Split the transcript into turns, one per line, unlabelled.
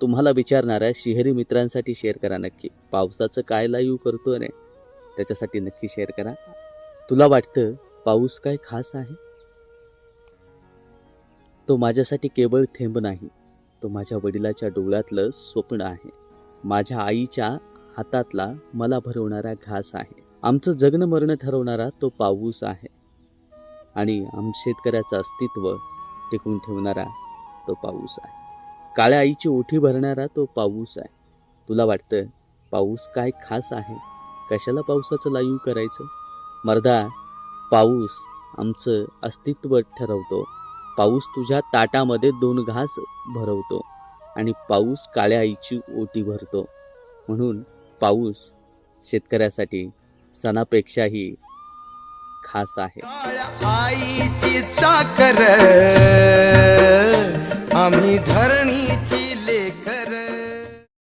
तुम्हाला विचारणाऱ्या शिहरी मित्रांसाठी शेअर करा नक्की. पावसाचं काय लाईव्ह करतो रे त्याच्यासाठी नक्की शेअर करा. तुला वाटतं पाऊस काय खास आहे? तो माझ्यासाठी केवळ थेंब नाही तो माझ्या वडिलाच्या डोळ्यातलं स्वप्न आहे. माझ्या आईच्या हातातला मला भरवणारा घास आहे. आमचं जगणं मरणं ठरवणारा तो पाऊस आहे. आणि आम शेतकऱ्याचं अस्तित्व टिकून ठेवणारा तो पाऊस आहे. काळ्या आईची ओठी भरणारा तो पाऊस आहे. तुला वाटतं पाऊस काय खास आहे? कशाला पावसाचं लाईव करायचं? मर्दा पाऊस आमचं अस्तित्व ठरवतो. पाऊस तुझ्या ताटामध्ये दोन घास भरवतो आणि पाऊस काळ्या आईची ओटी भरतो. म्हणून पाऊस शेतकऱ्यासाठी सणापेक्षाही खास आहे.
आईची चाकर आम्ही धरणीची